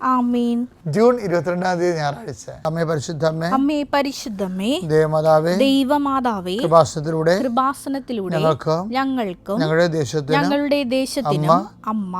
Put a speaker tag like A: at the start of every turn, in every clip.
A: ആമീൻ.
B: June ഇരുപത്തിരണ്ടാം തീയതി ഞായറാഴ്ച. അമ്മേ പരിശുദ്ധ അമ്മേ
A: പരിശുദ്ധമ്മേ
B: ദേവമാതാവേ
A: ദൈവമാതാവേ
B: കൃപാസനത്തിലൂടെ
A: കൃപാസനത്തിലൂടെ
B: ഞങ്ങൾക്കും
A: ഞങ്ങൾക്കും
B: ഞങ്ങളുടെ ദേശത്തിന്
A: ഞങ്ങളുടെ ദേശത്തിനും അമ്മ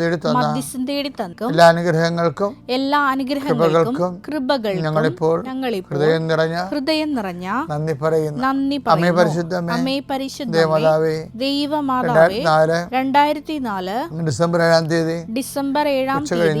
B: തേടി തന്ന
A: മധ്യസ്ഥം തേടി തന്നക്കും
B: എല്ലാ അനുഗ്രഹങ്ങൾക്കും
A: എല്ലാ അനുഗ്രഹങ്ങൾക്കും കൃപകൾ
B: ഞങ്ങളിപ്പോൾ
A: ഞങ്ങളിപ്പോൾ
B: ഹൃദയം നിറഞ്ഞ
A: ഹൃദയം നിറഞ്ഞ
B: നന്ദി പറയുന്നു.
A: നന്ദി
B: അമ്മേ
A: പരിശുദ്ധമ്മേ
B: പരിശുദ്ധ അമ്മേ
A: അമ്മേ പരിശുദ്ധ
B: ദേവമാതാവേ
A: ദൈവമാതാവേ രണ്ടായിരത്തി നാല്
B: ഡിസംബർ ഏഴാം തീയതി
A: ഡിസംബർ ഏഴാം തീയതി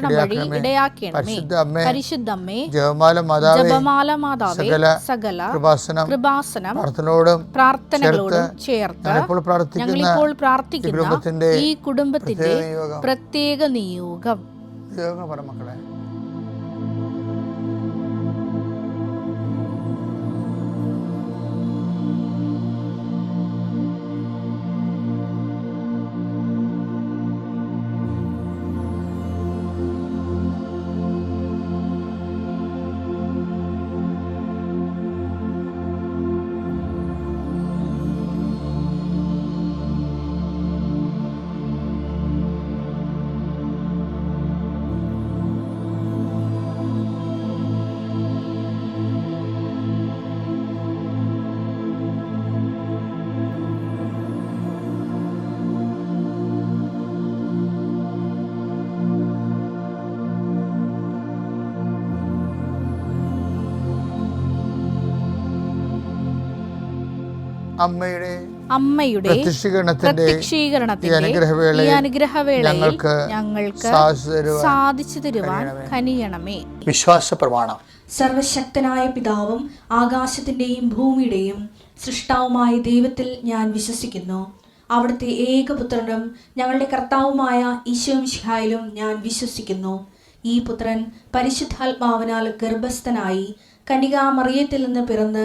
A: ഈ
B: വഴി ഇടയാക്കണമേ.
A: ഇടയാക്കണമേ.
B: പരിശുദ്ധ അമ്മേ
A: പരിശുദ്ധമ്മേ
B: ജപമാല മാതാവേ
A: ജപമാല മാതാവേ
B: സകല
A: സകല
B: കൃപാസനം
A: കൃപാസനം
B: പ്രാർത്ഥനയോടും
A: പ്രാർത്ഥനകളോടും ചേർത്ത്
B: ഞങ്ങളിപ്പോൾ പ്രാർത്ഥിക്കുന്ന ഈ കുടുംബത്തിന്റെ പ്രത്യേക നിയോഗം.
A: പ്രത്യേക നിയോഗം.
B: നിയോഗം പറ മക്കളെ. അമ്മയുടെ
A: അമ്മയുടെ
B: പ്രത്യക്ഷീകരണത്തിന്റെ അനുഗ്രഹവേളയിൽ ഞങ്ങൾക്ക്
A: ഞങ്ങൾക്ക്
B: സാധിച്ചു തരുവാൻ
A: കനിയണമേ.
B: വിശ്വാസ പ്രമാണം
C: സർവശക്തനായ പിതാവും ആകാശത്തിന്റെയും ഭൂമിയുടെയും സൃഷ്ടാവുമായ ദൈവത്തിൽ ഞാൻ വിശ്വസിക്കുന്നു. അവിടുത്തെ ഏകപുത്രനും ഞങ്ങളുടെ കർത്താവുമായ ഈശോമിഷിഹായിലും ഞാൻ വിശ്വസിക്കുന്നു. ഈ പുത്രൻ പരിശുദ്ധാത്മാവിനാൽ ഗർഭസ്ഥനായി കനികാമറിയത്തിൽ നിന്ന് പിറന്ന്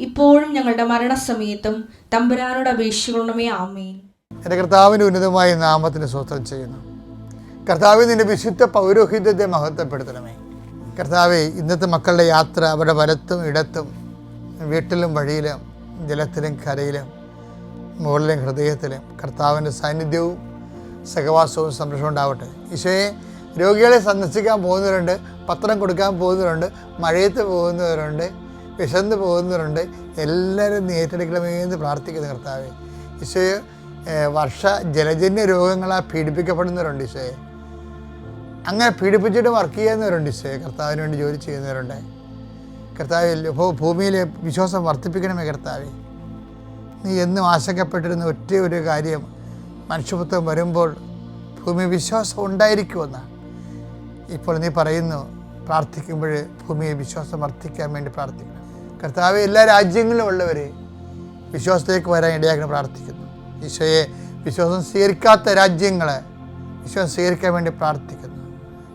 C: ഇപ്പോഴും ഞങ്ങളുടെ മരണസമയത്തും തമ്പുരാനോട് അപേക്ഷിക്കണമേ ആമേൻ.
B: എന്റെ കർത്താവിന്റെ ഉന്നതമായ നാമത്തിന് സ്വത്രം ചെയ്യുന്നു. കർത്താവ് നിന്റെ വിശുദ്ധ പൗരോഹിത്യത്തെ മഹത്വപ്പെടുത്തണമേ. കർത്താവെ ഇന്നത്തെ മക്കളുടെ യാത്ര അവരുടെ വലത്തും ഇടത്തും വീട്ടിലും വഴിയിലും ജലത്തിലും കരയിലും മുകളിലും ഹൃദയത്തിലും കർത്താവിന്റെ സാന്നിധ്യവും സഹവാസവും സംരക്ഷണം ഉണ്ടാവട്ടെ. ഈശോയെ രോഗികളെ സന്ദർശിക്കാൻ പോകുന്നവരുണ്ട് പത്രം കൊടുക്കാൻ പോകുന്നവരുണ്ട് മഴയത്ത് പോകുന്നവരുണ്ട് വിശന്ന് പോകുന്നവരുണ്ട്. എല്ലാവരും നീ ഏറ്റെടുക്കണമേ എന്ന് പ്രാർത്ഥിക്കുന്നു കർത്താവ്. ഈശോയെ വർഷ ജലജന്യ രോഗങ്ങളാൽ പീഡിപ്പിക്കപ്പെടുന്നവരുണ്ട് ഈശോയെ. അങ്ങനെ പീഡിപ്പിച്ചിട്ട് വർക്ക് ചെയ്യുന്നവരുണ്ട് ഈശോയെ. കർത്താവിന് വേണ്ടി ജോലി ചെയ്യുന്നവരുണ്ട്. കർത്താവിൽ ഭൂമിയിലെ വിശ്വാസം വർദ്ധിപ്പിക്കണമേ കർത്താവെ. നീ എന്നും ആശങ്കപ്പെട്ടിരുന്ന ഒറ്റ ഒരു കാര്യം മനുഷ്യപുത്വം വരുമ്പോൾ ഭൂമി വിശ്വാസം ഉണ്ടായിരിക്കുമെന്നാണ് ഇപ്പോൾ നീ പറയുന്നു പ്രാർത്ഥിക്കുമ്പോൾ ഭൂമിയെ വിശ്വാസം വർദ്ധിക്കാൻ വേണ്ടി പ്രാർത്ഥിക്കണം. കർത്താവ് എല്ലാ രാജ്യങ്ങളിലും ഉള്ളവർ വിശ്വാസത്തിലേക്ക് വരാൻ ഇടയാക്കാൻ പ്രാർത്ഥിക്കുന്നു. ഈശോയെ വിശ്വാസം സ്വീകരിക്കാത്ത രാജ്യങ്ങളെ വിശ്വാസം സ്വീകരിക്കാൻ വേണ്ടി പ്രാർത്ഥിക്കുന്നു.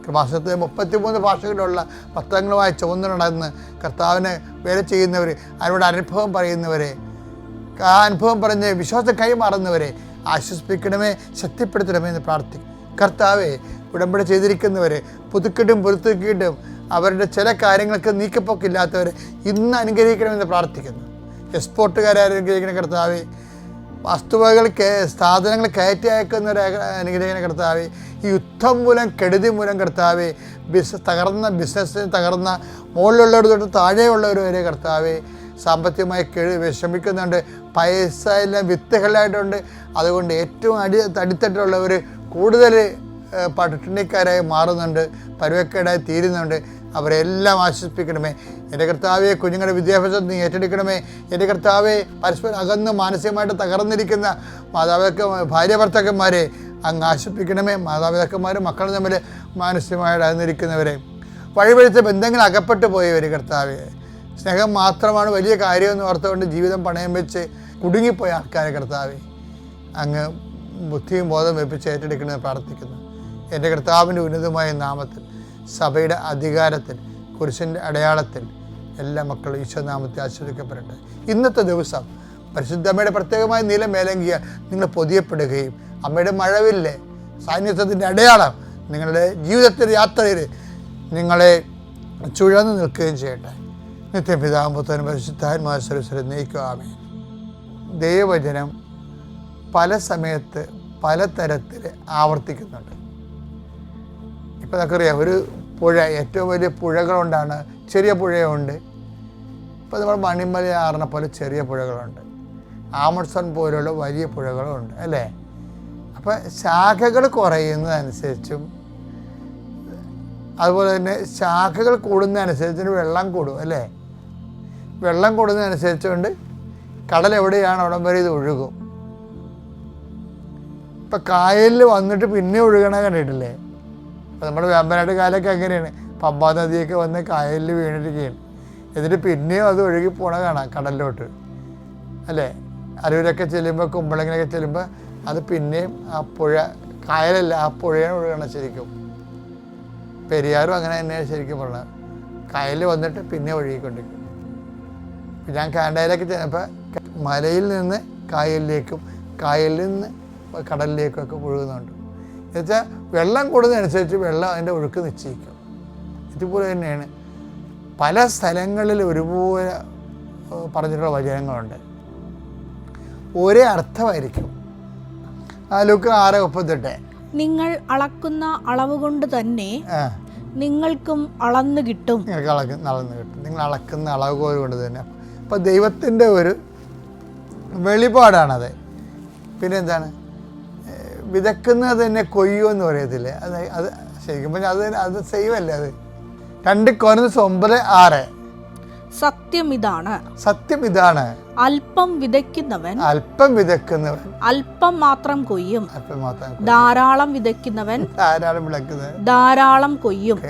B: കൃപാസനത്തിൽ മുപ്പത്തിമൂന്ന് ഭാഷകളിലുള്ള പത്രങ്ങളുമായി ചുവന്നുണ്ടെന്ന് കർത്താവിനെ വേല ചെയ്യുന്നവർ അവരോട് അനുഭവം പറയുന്നവരെ ആ അനുഭവം പറഞ്ഞ് വിശ്വാസം കൈമാറുന്നവരെ ആശ്വസിപ്പിക്കണമേ ശക്തിപ്പെടുത്തണമേ എന്ന് പ്രാർത്ഥിക്കും കർത്താവെ ഉടമ്പടി ചെയ്തിരിക്കുന്നവരെ പുതുക്കിട്ടും പുറത്തുക്കിട്ടും അവരുടെ ചില കാര്യങ്ങൾക്ക് നീക്കപ്പൊക്കില്ലാത്തവർ ഇന്ന് അനുഗ്രഹിക്കണമെന്ന് പ്രാർത്ഥിക്കുന്നു. എക്സ്പോർട്ടുകാരെ അനുഗ്രഹിക്കണ കർത്താവേ വസ്തുവകൾ സാധനങ്ങൾ കയറ്റി അയക്കുന്നവരെ അനുഗ്രഹിക്കുന്ന കർത്താവെ ഈ യുദ്ധം മൂലം കെടുതി മൂലം കർത്താവെ ബിസ് തകർന്ന ബിസിനസ് തകർന്ന മുകളിലുള്ളവർ തൊട്ട് താഴെയുള്ളവർ വരെ കർത്താവെ സാമ്പത്തികമായി കെഴു വിഷമിക്കുന്നുണ്ട് പൈസ എല്ലാം വിത്തുകളായിട്ടുണ്ട് അതുകൊണ്ട് ഏറ്റവും അടി അടിത്തട്ടിലുള്ളവർ കൂടുതൽ പട്ടിണിക്കാരായി മാറുന്നുണ്ട് പരുവക്കേടായി തീരുന്നുണ്ട്. അവരെല്ലാം ആശ്വസിപ്പിക്കണമേ. എന്റെ കർത്താവെ കുഞ്ഞുങ്ങളുടെ വിദ്യാഭ്യാസം നീ ഏറ്റെടുക്കണമേ. എന്റെ കർത്താവെ പരസ്പരം അകന്ന് മാനസികമായിട്ട് തകർന്നിരിക്കുന്ന മാതാപിതാക്ക ഭാര്യ ഭർത്താക്കന്മാരെ അങ്ങ് ആശ്വസിപ്പിക്കണമേ. മാതാപിതാക്കന്മാരും മക്കളും തമ്മിൽ മാനസികമായിട്ട് അകന്നിരിക്കുന്നവരെ. വഴിപഴിച്ച ബന്ധങ്ങൾ അകപ്പെട്ടു പോയവർ കർത്താവെ. സ്നേഹം മാത്രമാണ് വലിയ കാര്യമെന്ന് ഓർത്തുകൊണ്ട് ജീവിതം പണയം വെച്ച് കുടുങ്ങിപ്പോയ ആൾക്കാരെ കർത്താവെ. അങ്ങ് ബുദ്ധിയും ബോധം വെപ്പിച്ച് ഏറ്റെടുക്കണമെന്ന് പ്രാർത്ഥിക്കുന്നു. എന്റെ കർത്താവിന്റെ ഉന്നതമായ നാമത്തിൽ സഭയുടെ അധികാരത്തിൽ കുരിശിന്റെ അടയാളത്തിൽ എല്ലാ മക്കളും ഈശ്വരനാമത്തെ ആശ്രയിക്കപ്പെടട്ടെ ഇന്നത്തെ ദിവസം പരിശുദ്ധമ്മയുടെ പ്രത്യേകമായ നീല മേലങ്കിയ നിങ്ങൾ പൊതിയപ്പെടുകയും അമ്മയുടെ മഴവില്ലേ സാന്നിധ്യത്തിന്റെ അടയാളം നിങ്ങളുടെ ജീവിതത്തിന്റെ യാത്രയിൽ നിങ്ങളെ ചുഴന്നു നിൽക്കുകയും ചെയ്യട്ടെ. നിത്യപിതാമ്പുത്തനും പരിശുദ്ധാത്മാ സരസ്വരം നയിക്കുവാമേ ദൈവവചനം പല സമയത്ത് പല തരത്തിൽ ആവർത്തിക്കുന്നുണ്ട്. ഇപ്പം നമുക്കറിയാം ഒരു പുഴ ഏറ്റവും വലിയ പുഴകളുണ്ടാണ് ചെറിയ പുഴയുണ്ട്. ഇപ്പോൾ നമ്മൾ മണിമല ആറിനെ പോലെ ചെറിയ പുഴകളുണ്ട്. ആമസോൺ പോലുള്ള വലിയ പുഴകളുണ്ട് അല്ലേ? അപ്പോൾ ശാഖകൾ കുറയുന്നതനുസരിച്ചും അതുപോലെ തന്നെ ശാഖകൾ കൂടുന്നതനുസരിച്ച് വെള്ളം കൂടും അല്ലേ? വെള്ളം കൂടുന്നതനുസരിച്ചുകൊണ്ട് കടൽ എവിടെയാണ് അവിടം വരെ ഇത് ഒഴുകും. ഇപ്പം കായലിൽ വന്നിട്ട് പിന്നെ ഒഴുകണ കണ്ടിട്ടില്ലേ? ഇപ്പം നമ്മുടെ വേമ്പനാട് കാലൊക്കെ അങ്ങനെയാണ്. പമ്പാ നദിയൊക്കെ വന്ന് കായലിൽ വീണിരിക്കുകയാണ്. എന്നിട്ട് പിന്നെയും അത് ഒഴുകി പോണ കാണാം കടലിലോട്ട്. അല്ലേ? അരൂരൊക്കെ ചെല്ലുമ്പോൾ കുമ്പളങ്ങിനൊക്കെ ചെല്ലുമ്പോൾ അത് പിന്നെയും ആ പുഴ കായലല്ല ആ പുഴയാണ് ഒഴുകണം ശരിക്കും. പെരിയാറും അങ്ങനെ തന്നെയാണ് ശരിക്കും പറഞ്ഞത്. കായലിൽ വന്നിട്ട് പിന്നെ ഒഴുകിക്കൊണ്ടിരിക്കും. ഞാൻ കാനഡയിലേക്ക് ചെന്നപ്പോൾ മലയിൽ നിന്ന് കായലിലേക്കും കായലിൽ നിന്ന് കടലിലേക്കും ഒക്കെ ഒഴുകുന്നുണ്ട്. എന്നുവെച്ചാൽ വെള്ളം കൂടുന്നതനുസരിച്ച് വെള്ളം അതിന്റെ ഒഴുക്ക് നിശ്ചയിക്കും. ഇതുപോലെ തന്നെയാണ്. പല സ്ഥലങ്ങളിൽ ഒരുപോലെ പറഞ്ഞിട്ടുള്ള വചനങ്ങളുണ്ട്. ഒരേ അർത്ഥമായിരിക്കും. ആ ലുക്ക് ആറ് മുപ്പത്തെട്ട്
A: നിങ്ങൾ അളക്കുന്ന അളവ് കൊണ്ട് തന്നെ നിങ്ങൾക്കും അളന്നു കിട്ടും.
B: നിങ്ങൾക്ക് അളക്കുന്ന അളന്ന് കിട്ടും. നിങ്ങൾ അളക്കുന്ന അളവ് കൊണ്ട് തന്നെ. അപ്പം ദൈവത്തിന്റെ ഒരു വെളിപാടാണത്. പിന്നെ എന്താണ് ഏഹ് വിതക്കുന്നത് തന്നെ എന്ന് പറയത്തില്ലേ? അത് അത് ശരിക്കും പറഞ്ഞാൽ അത് അത് സെയിം അല്ലേ അത്? രണ്ട് കോരുന്ന ഒമ്പത് ആറ്.
A: സത്യം ഇതാണ്.
B: സത്യം ഇതാണ്.
A: അല്പം വിതയ്ക്കുന്നവൻ
B: അല്പം വിതയ്ക്കുന്നവൻ.
A: അല്പം മാത്രം കൊയ്യും.
B: അല്പം മാത്രം
A: ധാരാളം വിതയ്ക്കുന്നവൻ
B: ധാരാളം വിളക്കുന്നത്
A: ധാരാളം കൊയ്യും.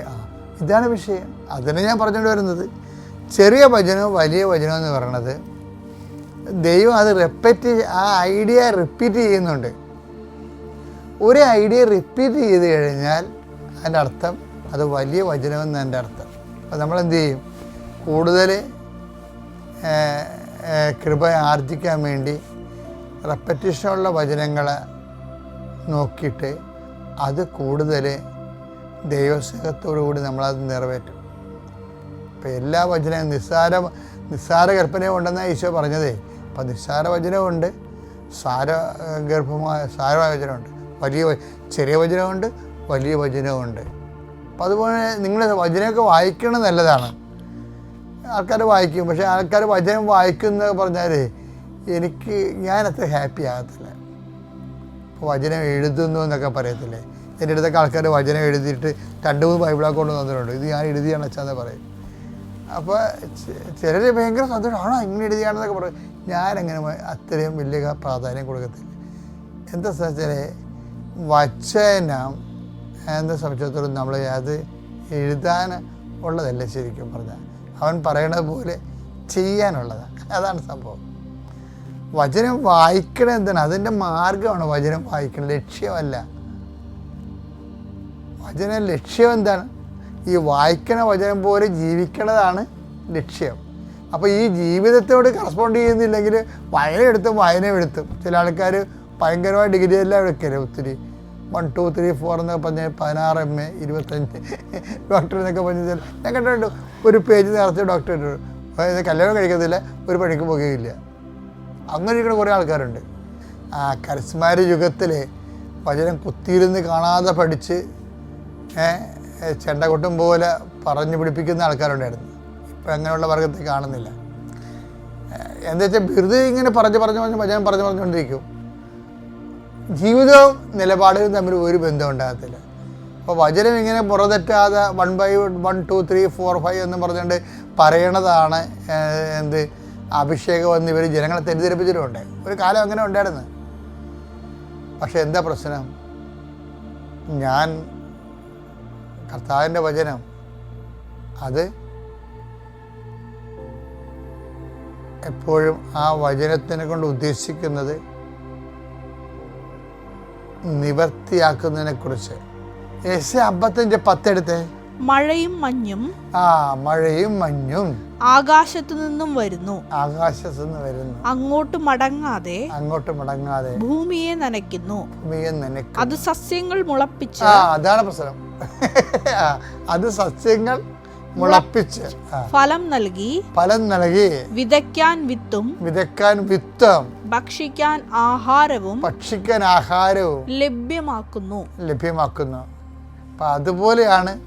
B: ഇതാണ് വിഷയം. അതിനെ ഞാൻ പറഞ്ഞുകൊണ്ട് വരുന്നത്. ചെറിയ വചനവും വലിയ വചനം എന്ന് പറയുന്നത് ദൈവം അത് റിപ്പീറ്റ് ആ ഐഡിയ റിപ്പീറ്റ് ചെയ്യുന്നുണ്ട്. ഒരു ഐഡിയ റിപ്പീറ്റ് ചെയ്ത് കഴിഞ്ഞാൽ അതിന്റെ അർത്ഥം അത് വലിയ വചനമെന്ന് എന്റെ അർത്ഥം. അപ്പോൾ നമ്മളെന്ത് ചെയ്യും കൂടുതൽ കൃപ ആർജിക്കാൻ വേണ്ടി റെപ്പറ്റീഷനുള്ള വചനങ്ങൾ നോക്കിയിട്ട് അത് കൂടുതൽ ദൈവസ്നേഹത്തോടു കൂടി നമ്മളത് നിറവേറ്റും. ഇപ്പം എല്ലാ വചനവും നിസ്സാര നിസ്സാര ഗർഭനയും ഉണ്ടെന്നാണ് ഈശോ പറഞ്ഞതേ. അപ്പം നിസ്സാര വചനമുണ്ട് സാര ഗർഭമായ സാരമായ വചനമുണ്ട് വലിയ ചെറിയ വചനമുണ്ട് വലിയ വചനമുണ്ട്. അപ്പം അതുപോലെ നിങ്ങൾ വചനമൊക്കെ വായിക്കണം നല്ലതാണ്. ആൾക്കാർ വായിക്കും പക്ഷേ ആൾക്കാർ വചനം വായിക്കുന്ന പറഞ്ഞാൽ എനിക്ക് ഞാനത്ര ഹാപ്പി ആകത്തില്ല. അപ്പോൾ വചനം എഴുതുന്നു എന്നൊക്കെ പറയത്തില്ലേ? എന്റെ അടുത്തൊക്കെ ആൾക്കാർ വചനം എഴുതിയിട്ട് രണ്ട് മൂന്ന് ബൈബിളൊക്കെ കൊണ്ട് തന്നിട്ടുണ്ട്. ഇത് ഞാൻ എഴുതിയാണ് അച്ഛാന്ന് പറയും. അപ്പോൾ ചിലർ ഭയങ്കര സന്തോഷമാണോ ഇങ്ങനെ എഴുതിയാണെന്നൊക്കെ പറയും. ഞാനങ്ങനെ അത്രയും വലിയ പ്രാധാന്യം കൊടുക്കത്തില്ല. എന്താ വെച്ചാൽ വചനം എന്ന സംബന്ധിച്ചിടത്തോളം നമ്മൾ അത് എഴുതാൻ ഉള്ളതല്ല ശരിക്കും പറഞ്ഞാൽ അവൻ പറയണത് പോലെ ചെയ്യാനുള്ളതാണ് അതാണ് സംഭവം. വചനം വായിക്കണം എന്താണ്? അതിന്റെ മാർഗമാണ് വചനം വായിക്കണം ലക്ഷ്യമല്ല. വചന ലക്ഷ്യം എന്താണ്? ഈ വായിക്കണ വചനം പോലെ ജീവിക്കണതാണ് ലക്ഷ്യം. അപ്പോൾ ഈ ജീവിതത്തോട് കറസ്പോണ്ട് ചെയ്യുന്നില്ലെങ്കിൽ വായന എടുത്തും വായന എടുത്തും ചില ആൾക്കാർ ഭയങ്കരമായ ഡിഗ്രി എല്ലാം എടുക്കരുത് ഒത്തിരി. വൺ ടു ത്രീ ഫോർ എന്നൊക്കെ പറഞ്ഞ് പതിനാറ് എം എ ഇരുപത്തഞ്ച് ഡോക്ടർ എന്നൊക്കെ പറഞ്ഞ് ഞാൻ കണ്ടിട്ടുണ്ട് ഒരു പേജ് നേരത്തെ ഡോക്ടർ ഇട്ടിട്ടുണ്ട്. അതായത് കല്യാണം കഴിക്കത്തില്ല ഒരു പണിക്ക് പോകുകയില്ല അങ്ങനെ ഇരിക്കുന്ന കുറേ ആൾക്കാരുണ്ട്. ആ കരസ്മാര യുഗത്തിൽ വചനം കുത്തിയിരുന്ന് കാണാതെ പഠിച്ച് ചെണ്ട കൊട്ടും ചെണ്ടകൊട്ടും പോലെ പറഞ്ഞു പിടിപ്പിക്കുന്ന ആൾക്കാരുണ്ടായിരുന്നു. ഇപ്പം അങ്ങനെയുള്ള വർഗത്തെ കാണുന്നില്ല. എന്താ വെച്ചാൽ വെറുതെ ഇങ്ങനെ പറഞ്ഞ് പറഞ്ഞ് പറഞ്ഞ് വചനം പറഞ്ഞു പറഞ്ഞുകൊണ്ടിരിക്കും. ജീവിതവും നിലപാടുകളും തമ്മിൽ ഒരു ബന്ധം ഉണ്ടാകത്തില്ല. അപ്പോൾ വചനം ഇങ്ങനെ പുറതെറ്റാതെ one by one two three four five എന്ന് പറഞ്ഞുകൊണ്ട് പറയണതാണ് എന്ത് അഭിഷേകം എന്ന് ഇവർ ജനങ്ങളെ തെറ്റിദ്ധരിപ്പിച്ചിട്ടുണ്ട്. ഒരു കാലം അങ്ങനെ ഉണ്ടായിരുന്നു. പക്ഷെ എന്താ പ്രശ്നം? ഞാൻ കർത്താവിന്റെ വചനം അത് എപ്പോഴും ആ വചനത്തിനെ കൊണ്ട് ഉദ്ദേശിക്കുന്നത് നിവർത്തിയാക്കുന്നതിനെ കുറിച്ച് അമ്പത്തഞ്ച് പത്തെടുത്ത്.
C: മഴയും മഞ്ഞും
B: ആ മഴയും മഞ്ഞും.
C: ആകാശത്തു നിന്നും വരുന്നു.
B: ആകാശത്തു നിന്ന് വരുന്നു.
C: അങ്ങോട്ട് മടങ്ങാതെ
B: അങ്ങോട്ട് മടങ്ങാതെ
C: ഭൂമിയെ നനയ്ക്കുന്നു.
B: ഭൂമിയെ നനയ്ക്കും
C: അത് സസ്യങ്ങൾ മുളപ്പിച്ച്
B: ആ അതാണ് പ്രശ്നം. അത് സസ്യങ്ങൾ മുളപ്പിച്ച്
C: ഫലം നൽകി
B: ഫലം നൽകി
C: വിതയ്ക്കാൻ വിത്തും
B: വിതയ്ക്കാൻ വിത്തം.
C: ഭക്ഷിക്കാൻ ആഹാരവും
B: ഭക്ഷിക്കാൻ ആഹാരവും
C: ലഭ്യമാക്കുന്നു.
B: ലഭ്യമാക്കുന്നു. അപ്പം അതുപോലെയാണ്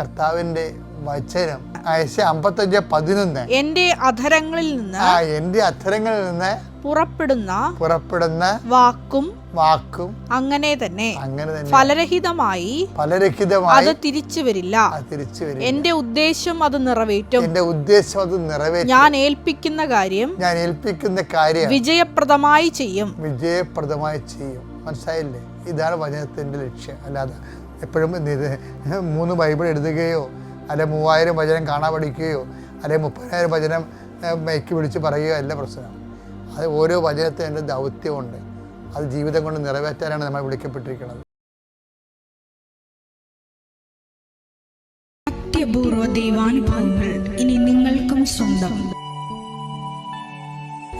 B: കർത്താവിന്റെ വചനം. ആയസ് അമ്പത്തഞ്ച് പതിനൊന്ന്.
C: എന്റെ അധരങ്ങളിൽ നിന്ന്
B: ആ എന്റെ അധരങ്ങളിൽ നിന്ന്
C: പുറപ്പെടുന്ന
B: പുറപ്പെടുന്ന
C: വാക്കും
B: വാക്കും
C: അങ്ങനെ തന്നെ.
B: അങ്ങനെ തന്നെ.
C: ഫലരഹിതമായി
B: ഫലരഹിതമായി
C: അത് തിരിച്ചു വരില്ല.
B: തിരിച്ചു വരില്ല.
C: എന്റെ ഉദ്ദേശം അത് നിറവേറ്റും.
B: എന്റെ ഉദ്ദേശം അത് നിറവേറ്റും.
C: ഞാൻ ഏൽപ്പിക്കുന്ന കാര്യം
B: ഞാൻ ഏൽപ്പിക്കുന്ന കാര്യം
C: വിജയപ്രദമായി ചെയ്യും.
B: വിജയപ്രദമായി ചെയ്യും. മനസ്സിലായില്ലേ? ഇതാണ് വചനത്തിന്റെ ലക്ഷ്യം. അല്ലാതെ എപ്പോഴും മൂന്ന് ബൈബിൾ എഴുതുകയോ അല്ലെ മൂവായിരം വചനം കാണാൻ പഠിക്കുകയോ അല്ലെ മുപ്പതിനായിരം വചനം മയക്കി പിടിച്ച് പറയുകയോ അല്ല പ്രശ്നം. അത് ഓരോ വചനത്തിനും എന്റെ ദൗത്യമുണ്ട്. അത് ജീവിതം കൊണ്ട് നിറവേറ്റാനാണ് നമ്മൾ വിളിക്കപ്പെട്ടിരിക്കുന്നത്.
D: സത്യപൂർവ ദൈവാനുഭവങ്ങൾ ഇനി നിങ്ങൾക്കും സ്വന്തം.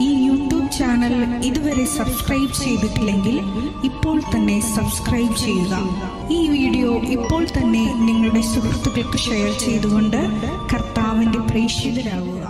D: ഈ യൂട്യൂബ് ചാനൽ ഇതുവരെ സബ്സ്ക്രൈബ് ചെയ്തിട്ടില്ലെങ്കിൽ ഇപ്പോൾ തന്നെ സബ്സ്ക്രൈബ് ചെയ്യുക. ഈ വീഡിയോ ഇപ്പോൾ തന്നെ നിങ്ങളുടെ സുഹൃത്തുക്കൾക്ക് ഷെയർ ചെയ്തുകൊണ്ട് കർത്താവിന്റെ പ്രേക്ഷിതരാകുക.